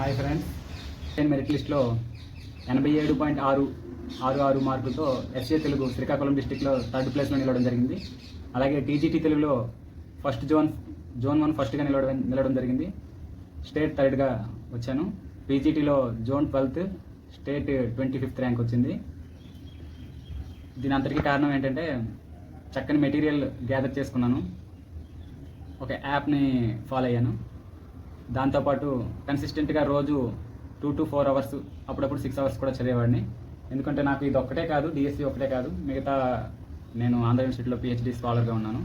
Hi friends. నేను merit లిస్ట్లో ఎనభై ఏడు పాయింట్ ఆరు ఆరు ఆరు మార్కులతో ఎస్ఏ తెలుగు శ్రీకాకుళం డిస్టిక్లో థర్డ్ ప్లేస్లో నిలవడం జరిగింది. అలాగే టీజీటీ తెలుగులో ఫస్ట్ జోన్ జోన్ వన్ ఫస్ట్గా నిలవడం నిలవడం జరిగింది. స్టేట్ థర్డ్గా వచ్చాను. పీజీటీలో zone twelfth state twenty fifth rank వచ్చింది. దీని అంతటికీ కారణం ఏంటంటే చక్కని మెటీరియల్ గ్యాదర్ చేసుకున్నాను. ఒక యాప్ని ఫాలో అయ్యాను. దాంతోపాటు కన్సిస్టెంట్గా రోజు టూ టు ఫోర్ అవర్స్ అప్పుడప్పుడు సిక్స్ అవర్స్ కూడా చదివేవాడిని. ఎందుకంటే నాకు ఇది ఒక్కటే కాదు డిఎస్సి ఒకటే కాదు. మిగతా నేను ఆంధ్ర యూనివర్సిటీలో పిహెచ్డి స్కాలర్గా ఉన్నాను.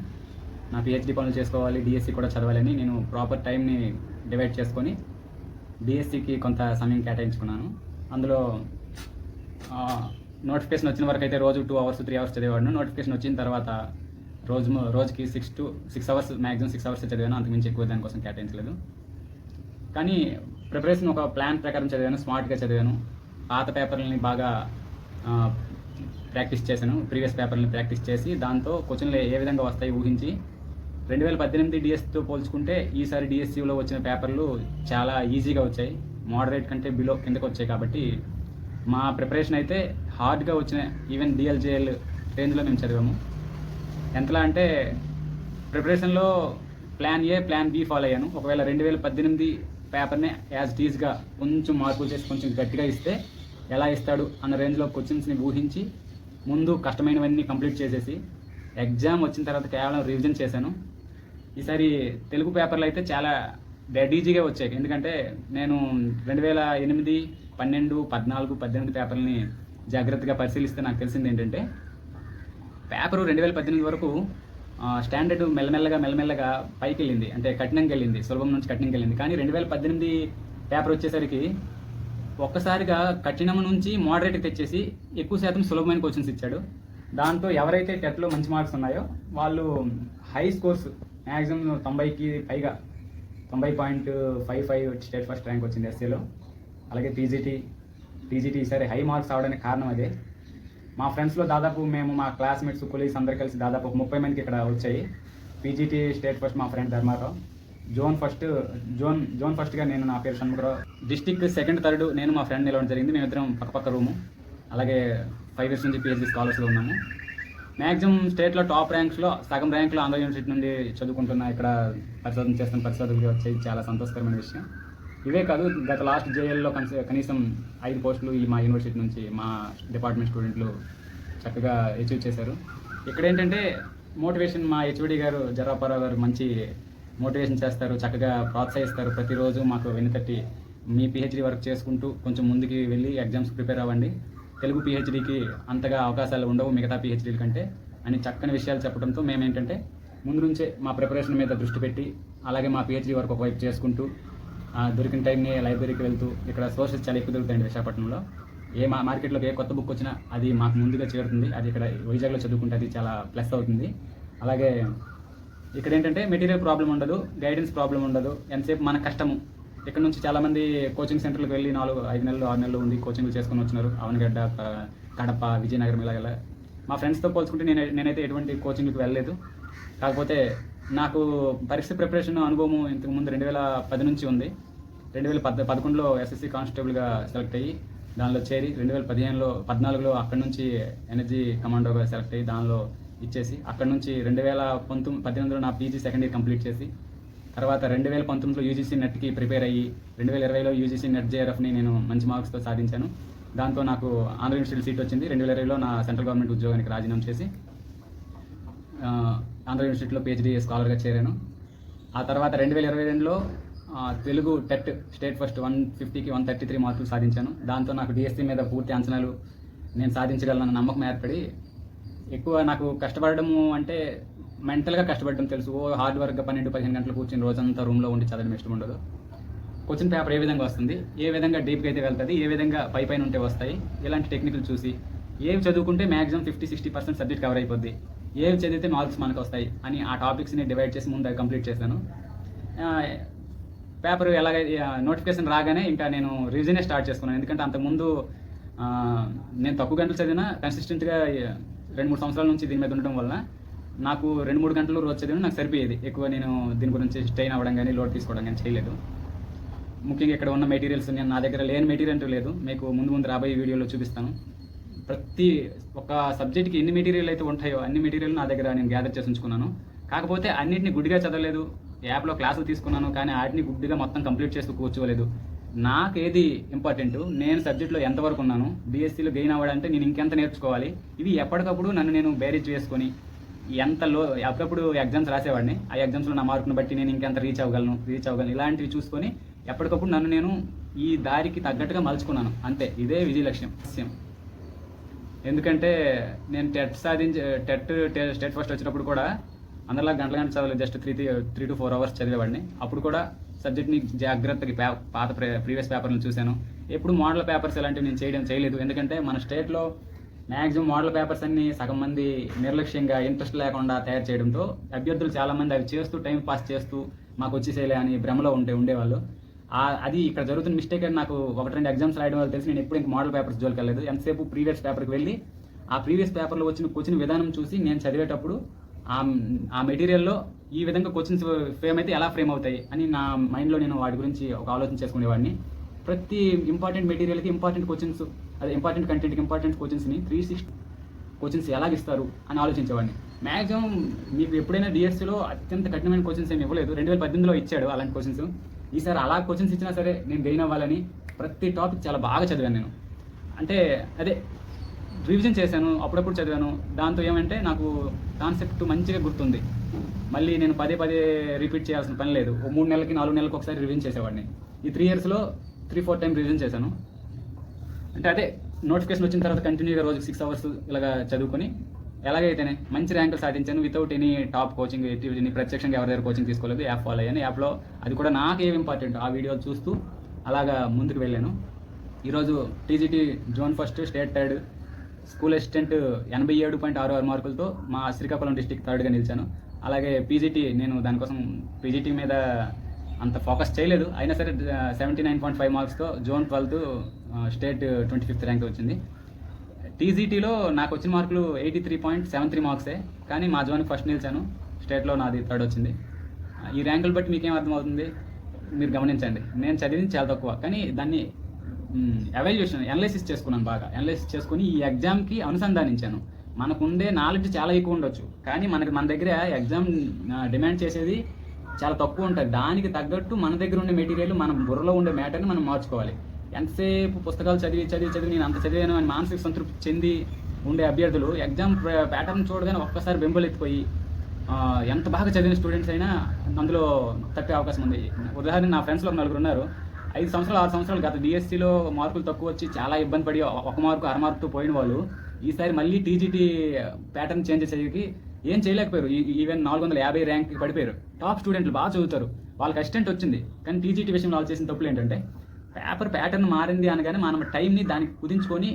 నా పిహెచ్డి పనులు చేసుకోవాలి డిఎస్సి కూడా చదవాలని నేను ప్రాపర్ టైంని డివైడ్ చేసుకొని డిఎస్సికి కొంత సమయం కేటాయించుకున్నాను. అందులో నోటిఫికేషన్ వచ్చిన వరకు అయితే రోజు టూ అవర్స్ త్రీ అవర్స్ చదివేవాడిని. నోటిఫికేషన్ వచ్చిన తర్వాత రోజు రోజుకి six to six hours maximum six hours చదివాను. అంతకుమించి ఎక్కువ దానికోసం కేటాయించలేదు. కానీ ప్రిపరేషన్ ఒక ప్లాన్ ప్రకారం చదివాను స్మార్ట్గా చదివాను. పాత పేపర్లని బాగా ప్రాక్టీస్ చేశాను. ప్రీవియస్ పేపర్ని ప్రాక్టీస్ చేసి దాంతో క్వశ్చన్లు ఏ విధంగా వస్తాయి ఊహించి రెండు వేల పద్దెనిమిది డిఎస్సితో పోల్చుకుంటే ఈసారి డిఎస్సిలో వచ్చిన పేపర్లు చాలా ఈజీగా వచ్చాయి. మోడరేట్ కంటే బిలో కిందకు వచ్చాయి కాబట్టి మా ప్రిపరేషన్ అయితే హార్డ్గా వచ్చిన ఈవెన్ డిఎల్జేఎల్ రేంజ్లో మేము చదివాము. ఎంతలా అంటే ప్రిపరేషన్లో plan A plan B follow అయ్యాను. ఒకవేళ రెండు వేల పద్దెనిమిది పేపర్ని యాజ్ టీజ్గా కొంచెం మార్పులు చేసి కొంచెం గట్టిగా ఇస్తే ఎలా ఇస్తాడు అన్న రేంజ్లో క్వశ్చన్స్ని ఊహించి ముందు కష్టమైనవన్నీ కంప్లీట్ చేసేసి ఎగ్జామ్ వచ్చిన తర్వాత కేవలం రివిజన్ చేశాను. ఈసారి తెలుగు పేపర్లు అయితే చాలా డెడ్ ఈజీగా వచ్చాయి. ఎందుకంటే నేను రెండు వేల ఎనిమిది పన్నెండు పద్నాలుగు పద్దెనిమిది పేపర్లని జాగ్రత్తగా పరిశీలిస్తే నాకు తెలిసింది ఏంటంటే పేపరు రెండు వేల పద్దెనిమిది వరకు స్టాండర్డ్ మెల్లమెల్లగా మెల్లమెల్లగా పైకి వెళ్ళింది అంటే కఠినంగా వెళ్ళింది సులభం నుంచి కఠినంగా వెళ్ళింది కానీ రెండు వేల పద్దెనిమిది పేపర్ వచ్చేసరికి ఒక్కసారిగా కఠినం నుంచి మోడరేట్ తెచ్చేసి ఎక్కువ శాతం సులభమైన క్వశ్చన్స్ ఇచ్చాడు. దాంతో ఎవరైతే టెట్లో మంచి మార్క్స్ ఉన్నాయో వాళ్ళు హై స్కోర్స్ మ్యాక్సిమం తొంభైకి పైగా తొంభై point five five state first rank వచ్చింది ఎస్సీలో. అలాగే టీజీటీ టీజీటీ ఈసారి హై మార్క్స్ అవడానికి కారణం అదే. మా ఫ్రెండ్స్లో దాదాపు మేము మా క్లాస్మేట్స్ కొలీగ్స్ అందరు కలిసి దాదాపు ముప్పై మందికి ఇక్కడ వచ్చాయి. పీజీటీ స్టేట్ ఫస్ట్ మా friend Dharmarao. Zone first zone zone ఫస్ట్గా నేను నా పేరు షణ్ముఖరావు. డిస్టిక్ సెకండ్ థర్డ్ నేను మా ఫ్రెండ్ నిలవడం జరిగింది. మేమిద్దరం పక్కపక్క రూము అలాగే ఫైవ్ ఇయర్స్ నుంచి పిహెచ్డి స్కాలర్స్లో ఉన్నాము. మ్యాక్సిమం స్టేట్లో టాప్ ర్యాంక్స్లో సగం ర్యాంక్లో ఆంధ్ర యూనివర్సిటీ నుండి చదువుకుంటున్న ఇక్కడ పరిశోధన చేస్తున్న పరిశోధకులు వచ్చేది చాలా సంతోషకరమైన విషయం. ఇవే కాదు గత లాస్ట్ జేఎల్లో కనీసం ఐదు పోస్టులు ఈ మా యూనివర్సిటీ నుంచి మా డిపార్ట్మెంట్ స్టూడెంట్లు చక్కగా అచీవ్ చేశారు. ఇక్కడ ఏంటంటే మోటివేషన్ మా హెచ్ఓడి గారు జరాపారావు గారు మంచి మోటివేషన్ చేస్తారు చక్కగా ప్రోత్సహిస్తారు. ప్రతిరోజు మాకు వెనుతట్టి మీ పిహెచ్డి వర్క్ చేసుకుంటూ కొంచెం ముందుకి వెళ్ళి ఎగ్జామ్స్ ప్రిపేర్ అవ్వండి. తెలుగు పిహెచ్డికి అంతగా అవకాశాలు ఉండవు మిగతా పిహెచ్డీల కంటే అని చక్కని విషయాలు చెప్పడంతో మేము ఏంటంటే ముందు నుంచే మా ప్రిపరేషన్ మీద దృష్టి పెట్టి అలాగే మా పిహెచ్డి వర్క్ ఒకవైపు చేసుకుంటూ దొరికిన టైంని లైబ్రరీకి వెళ్తూ ఇక్కడ సోర్సెస్ చాలా ఎక్కువ దొరుకుతాయండి విశాఖపట్నంలో. ఏ మా మార్కెట్లోకి ఏ కొత్త బుక్ వచ్చినా అది మాకు ముందుగా చేరుతుంది. అది ఇక్కడ వైజాగ్లో చదువుకుంటే అది చాలా ప్లస్ అవుతుంది. అలాగే ఇక్కడ ఏంటంటే మెటీరియల్ ప్రాబ్లం ఉండదు గైడెన్స్ ప్రాబ్లం ఉండదు. ఎంతసేపు మన కష్టము. ఇక్కడ నుంచి చాలామంది కోచింగ్ సెంటర్లకు వెళ్ళి నాలుగు ఐదు నెలలు ఆరు నెలలు ఉంది కోచింగ్లు చేసుకొని వచ్చినారు. అవనగడ్డ కడప విజయనగరం ఇలాగ మా ఫ్రెండ్స్తో పోల్చుకుంటే నేను నేనైతే ఎటువంటి కోచింగ్కి వెళ్ళలేదు. కాకపోతే నాకు పరీక్ష ప్రిపరేషన్ అనుభవం ఇంతకుముందు రెండు వేల పది నుంచి ఉంది. రెండు వేల పద్ పదకొండులో ఎస్ఎస్సి కానిస్టేబుల్గా సెలెక్ట్ అయ్యి దానిలో చేరి రెండు వేల పదిహేనులో పద్నాలుగులో అక్కడి నుంచి ఎనర్జీ కమాండోగా సెలెక్ట్ అయ్యి దానిలో ఇచ్చేసి అక్కడ నుంచి రెండు వేల పంతొమ్మిది పద్దెనిమిదిలో నా పీజీ సెకండ్ ఇయర్ కంప్లీట్ చేసి తర్వాత రెండు వేల పంతొమ్మిదిలో యూజీసీ నెట్కి ప్రిపేర్ అయ్యి రెండు వేల ఇరవైలో యూజీసీ నెట్ జేఆర్ఎఫ్ని నేను మంచి మార్క్స్తో సాధించాను. దాంతో నాకు ఆంధ్ర యూనివర్సిటీ సీట్ వచ్చింది. రెండు వేల ఇరవైలో నా సెంట్రల్ గవర్నమెంట్ ఉద్యోగానికి రాజీనామా చేసి ఆంధ్ర యూనివర్సిటీలో పిహెచ్డీ స్కాలర్గా చేరాను. ఆ తర్వాత రెండు వేల ఇరవై రెండులో Telugu TET state first one ఫిఫ్టీకి వన్ థర్టీ త్రీ మార్కులు సాధించాను. దాంతో నాకు డిఎస్సి మీద పూర్తి అంచనాలు నేను సాధించగలనన్న నమ్మకం ఏర్పడి ఎక్కువ నాకు కష్టపడము అంటే మెంటల్గా కష్టపడడం తెలుసు. ఓ హార్డ్ వర్క్గా పన్నెండు పదిహేను గంటలు కూర్చొని రోజంతా రూమ్లో ఉండి చదవడం ఇష్టం ఉండదు. క్వశ్చన్ పేపర్ ఏ విధంగా వస్తుంది? ఏ విధంగా డీప్గా అయితే వెళ్తుంది? ఏ విధంగా పై పైన ఉంటే వస్తాయి? ఇలాంటి టెక్నికల్ చూసి ఏవి చదువుకుంటే maximum fifty sixty percent subject cover అయిపోద్ది? ఏవి చదివితే మార్క్స్ మనకు వస్తాయి? అని ఆ టాపిక్స్ని డివైడ్ చేసి ముందు కంప్లీట్ చేశాను. పేపర్ ఎలాగ నోటిఫికేషన్ రాగానే ఇంకా నేను రివిజనే స్టార్ట్ చేసుకున్నాను. ఎందుకంటే అంతకుముందు నేను తక్కువ గంటలు చదివినా కన్సిస్టెంట్గా రెండు మూడు సంవత్సరాల నుంచి దీని మీద ఉండటం వల్ల నాకు రెండు మూడు గంటలు రోజు చదివిన నాకు సరిపోయేది. ఎక్కువ నేను దీని గురించి స్టెయిన్ అవ్వడం కానీ లోడ్ తీసుకోవడం కానీ చేయలేదు. ముఖ్యంగా ఇక్కడ ఉన్న మెటీరియల్స్ నేను నా దగ్గర లేని మెటీరియల్ అంటూ లేదు. మీకు ముందు ముందు రాబోయే వీడియోలో చూపిస్తాను. ప్రతి ఒక సబ్జెక్ట్కి ఎన్ని మెటీరియల్ అయితే ఉంటాయో అన్ని మెటీరియల్ నా దగ్గర నేను గ్యాదర్ చేసి ఉంచుకున్నాను. కాకపోతే అన్నింటినీ గుడిగా చదవలేదు. యాప్లో క్లాసులు తీసుకున్నాను కానీ వాటిని గుడ్డిగా మొత్తం కంప్లీట్ చేస్తూ కూర్చోలేదు. నాకు ఏది ఇంపార్టెంట్? నేను సబ్జెక్ట్లో ఎంతవరకు ఉన్నాను? బీఎస్సీలో గెయిన్ అవ్వాలంటే నేను ఇంకెంత నేర్చుకోవాలి? ఇవి ఎప్పటికప్పుడు నన్ను నేను బేరీజ్ చేసుకొని ఎంత లో అప్పుడప్పుడు ఎగ్జామ్స్ రాసేవాడిని. ఆ ఎగ్జామ్స్లో నా మార్కును బట్టి నేను ఇంకెంత రీచ్ అవ్వగలను రీచ్ అవ్వగలను. ఇలాంటివి చూసుకొని ఎప్పటికప్పుడు నన్ను నేను ఈ దారికి తగ్గట్టుగా మలుచుకున్నాను. అంతే ఇదే విజయ లక్ష్యం లక్ష్యం ఎందుకంటే నేను టెట్ సాధించే టెట్ టెట్ ఫస్ట్ వచ్చినప్పుడు కూడా అందరిలా గంటల గంట చదవలేదు just three three to four hours చదివేవాడిని. అప్పుడు కూడా సబ్జెక్ట్ని జాగ్రత్తగా పే- పాత ప్రీవియస్ పేపర్లను చూశాను. ఎప్పుడు మోడల్ పేపర్స్ ఇలాంటివి నేను చేయడం చేయలేదు. ఎందుకంటే మన స్టేట్లో మ్యాక్సిమం మోడల్ పేపర్స్ అన్ని సగం మంది నిర్లక్ష్యంగా ఇంట్రెస్ట్ లేకుండా తయారు చేయడంతో అభ్యర్థులు చాలామంది అవి చేస్తూ టైం పాస్ చేస్తూ మాకు వచ్చేసేలే అని భ్రమలో ఉంటే ఉండేవాళ్ళు. అది ఇక్కడ జరుగుతున్న మిస్టేక్ అని నాకు ఒకటి రెండు ఎగ్జామ్స్ రాయడం వల్ల తెలిసి నేను ఎప్పుడు ఇంక మోడల్ పేపర్స్ జోలికి వెళ్ళలేదు. ఎంతసేపు ప్రీవియస్ పేపర్కి వెళ్ళి ఆ ప్రీవియస్ పేపర్లో వచ్చిన వచ్చిన విధానం చూసి నేను చదివేటప్పుడు ఆ ఆ మెటీరియల్లో ఈ విధంగా క్వశ్చన్స్ ఫ్రేమ్ అయితే ఎలా ఫ్రేమ్ అవుతాయి అని నా మైండ్లో నేను వాటి గురించి ఒక ఆలోచన చేసుకునేవాడిని. ప్రతి ఇంపార్టెంట్ మెటీరియల్కి ఇంపార్టెంట్ క్వశ్చన్స్ అదే ఇంపార్టెంట్ కంటెంట్కి ఇంపార్టెంట్ క్వశ్చన్స్ని త్రీ సిక్స్టీ క్వశ్చన్స్ ఎలాగ ఇస్తారు అని ఆలోచించేవాడిని. మ్యాక్సిమం మీకు ఎప్పుడైనా డిఎస్సీలో అత్యంత కఠినమైన క్వశ్చన్స్ ఏమి ఇవ్వలేదు. రెండు వేల పద్దెనిమిదిలో ఇచ్చాడు అలాంటి క్వశ్చన్స్ ఈసారి అలా క్వశ్చన్స్ ఇచ్చినా సరే నేను గెయిన్ అవ్వాలని ప్రతి టాపిక్ చాలా బాగా చదివాను నేను. అంటే అదే రివిజన్ చేశాను అప్పుడప్పుడు చదివాను. దాంతో ఏమంటే నాకు కాన్సెప్ట్ మంచిగా గుర్తుంది. మళ్ళీ నేను పదే పదే రిపీట్ చేయాల్సిన పని లేదు. ఓ మూడు నెలలకి నాలుగు నెలలకు ఒకసారి రివిజన్ చేసేవాడిని. ఈ త్రీ ఇయర్స్లో త్రీ ఫోర్ టైం రివిజన్ చేశాను. అంటే అదే నోటిఫికేషన్ వచ్చిన తర్వాత కంటిన్యూగా రోజు సిక్స్ అవర్స్ ఇలాగా చదువుకొని ఎలాగైతేనే మంచి ర్యాంకులు సాధించాను. Without any top coaching any ప్రత్యక్షంగా ఎవరి దగ్గర కోచింగ్ తీసుకోలేదు. యాప్ ఫాలో అయ్యాను. యాప్లో అది కూడా నాకేం ఇంపార్టెంట్ ఆ వీడియో చూస్తూ అలాగా ముందుకు వెళ్ళాను. ఈరోజు TGT zone first state third school assistant ఎనభై ఏడు పాయింట్ ఆరు ఆరు మార్కులతో మా శ్రీకాకుళం డిస్టిక్ థర్డ్గా నిలిచాను. అలాగే పీజీటీ నేను దానికోసం పీజీటీ మీద అంత ఫోకస్ చేయలేదు. అయినా సరే seventy nine point five మార్క్స్తో zone twelfth state twenty fifth rank వచ్చింది. టీజీటీలో నాకు వచ్చిన మార్కులు eighty three point seven three మార్క్సే. కానీ మా జోన్కి ఫస్ట్ నిలిచాను. స్టేట్లో నాది థర్డ్ వచ్చింది. ఈ ర్యాంకులు బట్టి మీకేం అర్థమవుతుంది? మీరు గమనించండి. నేను చదివింది చాలా తక్కువ. కానీ దాన్ని ఎవాల్యుయేషన్ అనలైసిస్ చేసుకున్నాను బాగా. అనలైసిస్ చేసుకుని ఈ ఎగ్జామ్కి అనుసంధానించాను. మనకు ఉండే నాలెడ్జ్ చాలా ఎక్కువ ఉండొచ్చు. కానీ మనకి మన దగ్గర ఎగ్జామ్ డిమాండ్ చేసేది చాలా తక్కువ ఉంటుంది. దానికి తగ్గట్టు మన దగ్గర ఉండే మెటీరియల్ మన బుర్రలో ఉండే మ్యాటర్ని మనం మార్చుకోవాలి. ఎంతసేపు పుస్తకాలు చదివి చదివి చదివి నేను అంత చదివాను అని మానసిక సంతృప్తి చెంది ఉండే అభ్యర్థులు ఎగ్జామ్ ప్యాటర్న్ చూడగానే ఒక్కసారి బెంబలెత్తిపోయి ఆ, ఎంత బాగా చదివిన స్టూడెంట్స్ అయినా అందులో తప్పే అవకాశం ఉంది. ఉదాహరణ నా ఫ్రెండ్స్లో ఒక నలుగురు ఉన్నారు. ఐదు సంవత్సరాలు ఆరు సంవత్సరాలు గత డిఎస్సిలో మార్కులు తక్కువ వచ్చి చాలా ఇబ్బంది పడి ఒక మార్కు అర మార్కుతో పోయిన వాళ్ళు ఈసారి మళ్ళీ టీజీటీ ప్యాటర్న్ చేంజ్ చేసేకి ఏం చేయలేకపోయారు. ఈవెన్ నాలుగు వందల యాభై ర్యాంక్ పడిపోయారు. టాప్ స్టూడెంట్లు బాగా చదువుతారు. వాళ్ళకి అసిస్టెంట్ వచ్చింది. కానీ టీజీటీ విషయంలో వాళ్ళు చేసిన తప్పులు ఏంటంటే పేపర్ ప్యాటర్న్ మారింది అనగానే మనం టైంని దానికి కుదించుకొని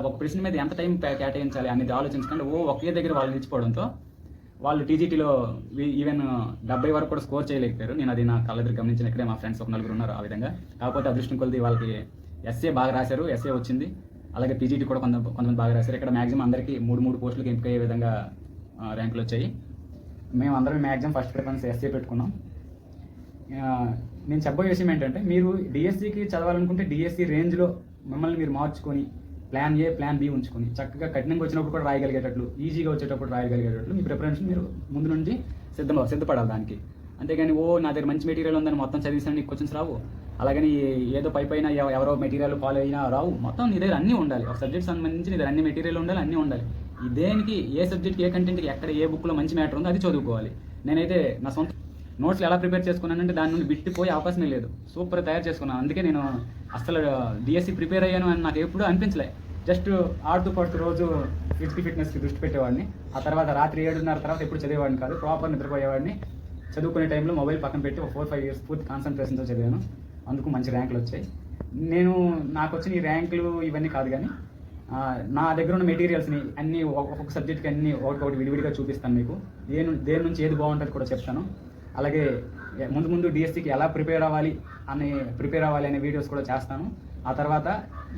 ఒక ప్రశ్న మీద ఎంత టైం కేటాయించాలి అనేది ఆలోచించకుండా ఓ ఒకే దగ్గర వాళ్ళు నిలిచిపోవడంతో వాళ్ళు టీజీటీలో ఈవెన్ డెబ్బై వరకు కూడా స్కోర్ చేయలేకపోయారు. నేను అది నా కళ్ళెదురు గమనించిన ఇక్కడే మా ఫ్రెండ్స్ ఒక నలుగురు ఉన్నారు ఆ విధంగా. కాకపోతే అదృష్టం కొలిది వాళ్ళకి ఎస్ఏ బాగా రాశారు. ఎస్ఏ వచ్చింది. అలాగే పీజీటీ కూడా కొంత కొంతమంది బాగా రాశారు. ఇక్కడ మ్యాక్సిమం అందరికీ మూడు మూడు పోస్టులకు ఎంపికయ్యే విధంగా ర్యాంకులు వచ్చాయి. మేము అందరం మ్యాక్సిమం ఫస్ట్ ప్రిఫరెన్స్ ఎస్ఏ పెట్టుకున్నాం. నేను చెప్పబోయే విషయం ఏంటంటే మీరు డిఎస్సికి చదవాలనుకుంటే డిఎస్సి రేంజ్లో మిమ్మల్ని మీరు మార్చుకొని ప్లాన్ ఏ ప్లాన్ బి ఉంచుకొని చక్కగా కఠినంగా వచ్చినప్పుడు కూడా రాయగలిగేటట్లు ఈజీగా వచ్చేటప్పుడు రాయగలిగేటట్లు మీ ప్రిపరేషన్ మీరు ముందు నుంచి సిద్ధం సిద్ధపడాలి దానికి. అంతేగాని ఓ నా దగ్గర మంచి మెటీరియల్ ఉందని మొత్తం చదివిస్తాను నీకు క్వశ్చన్స్ రావు. అలాగని ఏదో పై పైన ఎవ- ఎవరో మెటీరియల్ ఫాలో అయినా రావు. మొత్తం నీ దగ్గర అన్నీ ఉండాలి. ఒక సబ్జెక్ట్ సంబంధించి నీ దగ్గర అన్ని మెటీరియల్ ఉండాలి అన్నీ ఉండాలి. ఈ దేనికి ఏ సబ్జెక్ట్కి ఏ కంటెంట్కి ఎక్కడ ఏ బుక్లో మంచి మ్యాటర్ ఉందో అది చదువుకోవాలి. నేనైతే నా సొంత నోట్స్లు ఎలా ప్రిపేర్ చేసుకున్నానంటే దాని నుండి బిట్టిపోయే అవకాశమే లేదు. సూపర్ తయారు చేసుకున్నాను అందుకే నేను అసలు డిఎస్సి ప్రిపేర్ అయ్యాను అని నాకు ఎప్పుడూ అనిపించలే. జస్ట్ ఆడుతూ పడుతూ రోజు ఫిజికల్ ఫిట్నెస్కి దృష్టి పెట్టేవాడిని. ఆ తర్వాత రాత్రి ఏడున్నర తర్వాత ఎప్పుడు చదివేవాడిని కాదు ప్రాపర్ నిద్రపోయేవాడిని. చదువుకునే టైంలో మొబైల్ పక్కన పెట్టి ఒక ఫోర్ ఫైవ్ ఇయర్స్ పూర్తి కాన్సన్ట్రేషన్తో చదివాను. అందుకు మంచి ర్యాంకులు వచ్చాయి. నేను నాకు వచ్చిన ఈ ర్యాంకులు ఇవన్నీ కాదు కానీ నా దగ్గర ఉన్న మెటీరియల్స్ని అన్ని ఒ- ఒక్కొక్క సబ్జెక్ట్కి అన్ని ఒకటి విడివిడిగా చూపిస్తాను మీకు. దేని దేని నుంచి ఏది బాగుంటుంది కూడా చెప్తాను. అలాగే ముందు ముందు డిఎస్సికి ఎలా ప్రిపేర్ అవ్వాలి అని ప్రిపేర్ అవ్వాలి అనే వీడియోస్ కూడా చేస్తాను. ఆ తర్వాత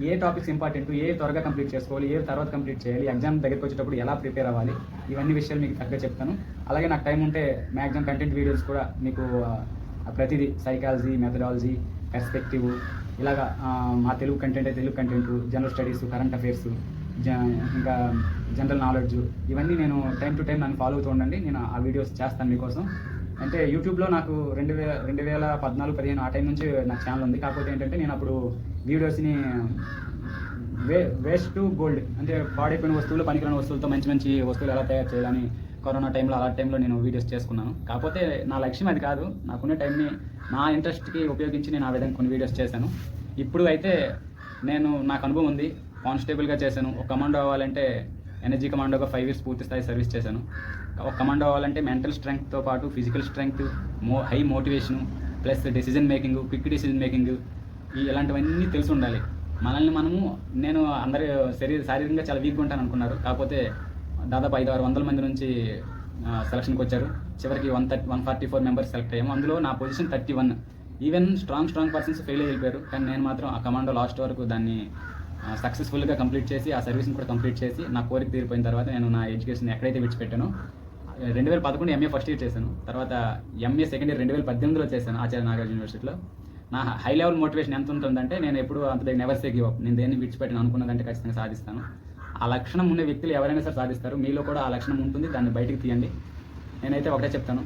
ఏ టాపిక్స్ ఇంపార్టెంట్ ఏ త్వరగా కంప్లీట్ చేసుకోవాలి ఏ తర్వాత కంప్లీట్ చేయాలి ఎగ్జామ్ దగ్గరికి వచ్చేటప్పుడు ఎలా ప్రిపేర్ అవ్వాలి ఇవన్నీ విషయాలు మీకు తగ్గ చెప్తాను. అలాగే నాకు టైం ఉంటే మ్యాక్సిమం కంటెంట్ వీడియోస్ కూడా మీకు ప్రతిదీ సైకాలజీ మెథడాలజీ పెర్స్పెక్టివ్ ఇలాగా మా Telugu content Telugu content general studies current affairs ఇంకా జనరల్ నాలెడ్జ్ ఇవన్నీ నేను టైం టు టైం నన్ను ఫాలో అవుతూ ఉండండి. నేను ఆ వీడియోస్ చేస్తాను మీకోసం. అంటే యూట్యూబ్లో నాకు రెండు వేల రెండు వేల పద్నాలుగు పదిహేను ఆ టైం నుంచి నాకు ఛానల్ ఉంది. కాకపోతే ఏంటంటే నేను అప్పుడు వీడియోస్ని వే వేస్ట్ టు గోల్డ్ అంటే పాడైపోయిన వస్తువులు పనికిరాని వస్తువులతో మంచి మంచి వస్తువులు ఎలా తయారు చేయాలని కరోనా టైంలో అలా టైంలో నేను వీడియోస్ చేసుకున్నాను. కాకపోతే నా లక్ష్యం అది కాదు. నాకున్న టైంని నా ఇంట్రెస్ట్కి ఉపయోగించి నేను ఆ విధంగా కొన్ని వీడియోస్ చేశాను. ఇప్పుడు అయితే నేను నాకు అనుభవం ఉంది. కానిస్టేబుల్గా చేశాను. ఒక కమాండో అవ్వాలంటే ఎనర్జీ కమాండోగా ఫైవ్ ఇయర్స్ పూర్తి స్థాయి సర్వీస్ చేశాను. ఒక కమాండో అవ్వాలంటే మెంటల్ స్ట్రెంగ్త్తో పాటు ఫిజికల్ స్ట్రెంగ్త్ మో high motivation plus decision making quick decision making ఈ ఇలాంటివన్నీ తెలిసి ఉండాలి. మనల్ని మనము నేను అందరి శరీర శారీరకంగా చాలా వీక్గా ఉంటాను అనుకున్నారు. కాకపోతే దాదాపు ఐదు ఆరు వందల మంది నుంచి సెలక్షన్కి వచ్చారు. చివరికి one thirty one forty four members select అయ్యాము. అందులో నా position thirty one. Even strong strong persons fail అయిపోయారు కానీ నేను మాత్రం ఆ కమాండో లాస్ట్ వరకు దాన్ని సక్సెస్ఫుల్గా కంప్లీట్ చేసి ఆ సర్వీస్ని కూడా కంప్లీట్ చేసి నా కోరిక తీరిపోయిన తర్వాత నేను నా ఎడ్యుకేషన్ ఎక్కడైతే విడిచిపెట్టానో రెండు వేల పదకొండు ఎంఏ ఫస్ట్ ఇయర్ చేశాను. తర్వాత ఎంఏ సెకండ్ ఇయర్ రెండు వేల పద్దెనిమిదిలో చేశాను ఆచార్య నాగార్జున యూనివర్సిటీలో నా హై లెవెల్ మోటివేషన్ ఎంత ఉంటుందంటే నేను ఎప్పుడు అంత నెవర్ సే గివ్ అప్ నేను దేన్ని విడిచిపెట్టిన అనుకున్నదంటే ఖచ్చితంగా సాధిస్తాను. ఆ లక్షణం ఉన్న వ్యక్తులు ఎవరైనా సరే సాధిస్తారు. మీలో కూడా ఆ లక్షణం ఉంటుంది. దాన్ని బయటికి తీయండి. నేనైతే ఒకటే చెప్తాను.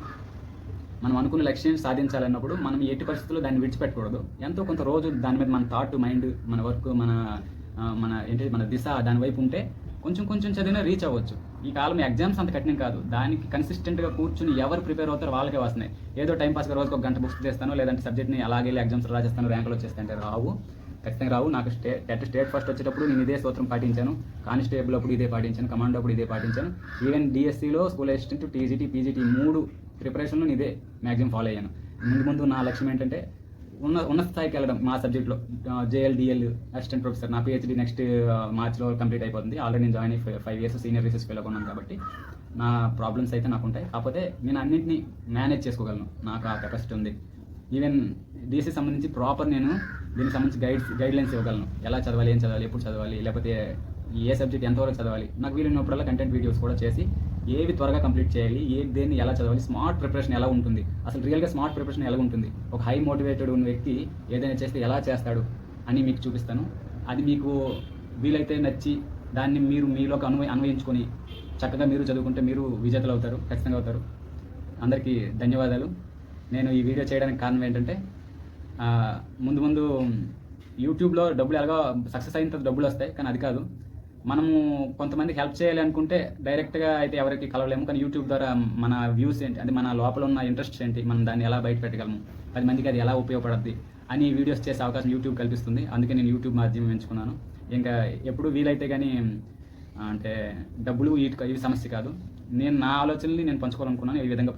మనం అనుకున్న లక్ష్యం సాధించాలన్నప్పుడు మనం ఎట్టి పరిస్థితుల్లో దాన్ని విడిచిపెట్టకూడదు. ఎంతో కొంత రోజు దాని మీద మన థాట్ మైండ్ మన వర్క్ మన మన ఏంటి మన దిశ దాని వైపు ఉంటే కొంచెం కొంచెం చదివినా రీచ్ అవ్వచ్చు. ఈ కాలం ఎగ్జామ్స్ అంత కఠినం కాదు. దానికి కన్సిస్టెంట్గా కూర్చుని ఎవరు ప్రిపేర్ అవుతారో వాళ్ళకే వస్తున్నాయి. ఏదో టైం పాస్గా రోజుకి ఒక గంట బుక్స్ చేస్తాను లేదంటే సబ్జెక్ట్ని అలాగే ఎగ్జామ్స్ రాజేస్తాను ర్యాంకులు వచ్చేస్తాయి రావు. ఖచ్చితంగా రావు. నాకు స్టే టెట్ స్టేట్ ఫస్ట్ వచ్చేటప్పుడు నేను ఇదే సూత్రం పాటించాను. కానిస్టేబుల్ అప్పుడు ఇదే పాటించాను. కమాండో అప్పుడు ఇదే పాటించాను. ఈవెన్ డిఎస్సిలో స్కూల్ అసిస్టెంట్ టీజీటీ పీజీటీ మూడు ప్రిపరేషన్లో నేను ఇదే మ్యాక్సిమం ఫాలో అయ్యాను. ముందు ముందు నా లక్ష్యం ఏంటంటే ఉన్న ఉన్నత స్థాయికి వెళ్ళడం మా సబ్జెక్ట్లో జేఎల్డిఎల్ అసిస్టెంట్ ప్రొఫెసర్ నా పిహెచ్డి నెక్స్ట్ మార్చ్లో కంప్లీట్ అయిపోతుంది. ఆల్రెడీ నేను జాయిన్ అయ్యి ఫైవ్ ఇయర్స్ సీనియర్ రీసెర్చ్ వెళ్ళకున్నాను కాబట్టి నా ప్రాబ్లమ్స్ అయితే నాకు ఉంటాయి. కాకపోతే నేను అన్నింటినీ మేనేజ్ చేసుకోగలను. నాకు ఆ కెపాసిటీ ఉంది. ఈవెన్ డీసీ సంబంధించి ప్రాపర్ నేను దీనికి సంబంధించి గైడ్స్ గైడ్లైన్స్ ఇవ్వగలను. ఎలా చదవాలి ఏం చదవాలి ఎప్పుడు చదవాలి లేకపోతే ఏ సబ్జెక్ట్ ఎంతవరకు చదవాలి? నాకు వీలైనప్పుడల్లా కంటెంట్ వీడియోస్ కూడా చేసి ఏవి త్వరగా కంప్లీట్ చేయాలి ఏ దేన్ని ఎలా చదవాలి స్మార్ట్ ప్రిపరేషన్ ఎలా ఉంటుంది? అసలు రియల్గా స్మార్ట్ ప్రిపరేషన్ ఎలా ఉంటుంది? ఒక హై మోటివేటెడ్ ఉన్న వ్యక్తి ఏదైనా చేస్తే ఎలా చేస్తాడు అని మీకు చూపిస్తాను. అది మీకు వీలైతే నచ్చి దాన్ని మీరు మీలోకి అన్వయ అన్వయించుకొని చక్కగా మీరు చదువుకుంటే మీరు విజేతలు అవుతారు ఖచ్చితంగా అవుతారు. అందరికీ ధన్యవాదాలు. నేను ఈ వీడియో చేయడానికి కారణం ఏంటంటే ముందు ముందు యూట్యూబ్లో డబ్బులు ఎలాగో సక్సెస్ అయిన తర్వాత డబ్బులు వస్తాయి కానీ అది కాదు. మనము కొంతమందికి హెల్ప్ చేయాలి అనుకుంటే డైరెక్ట్గా అయితే ఎవరికి కలవలేము. కానీ యూట్యూబ్ ద్వారా మన వ్యూస్ ఏంటి అంటే మన లోపల ఉన్న ఇంట్రెస్ట్ ఏంటి మనం దాన్ని ఎలా బయట పెట్టగలము పది మందికి అది ఎలా ఉపయోగపడుద్ది అని వీడియోస్ చేసే అవకాశం యూట్యూబ్ కల్పిస్తుంది. అందుకే నేను యూట్యూబ్ మాధ్యమం ఎంచుకున్నాను. ఇంకా ఎప్పుడు వీలైతే కానీ అంటే డబ్బులు వీటి ఇవి సమస్య కాదు. నేను నా ఆలోచనల్ని నేను పంచుకోవాలనుకున్నాను. ఈ విధంగా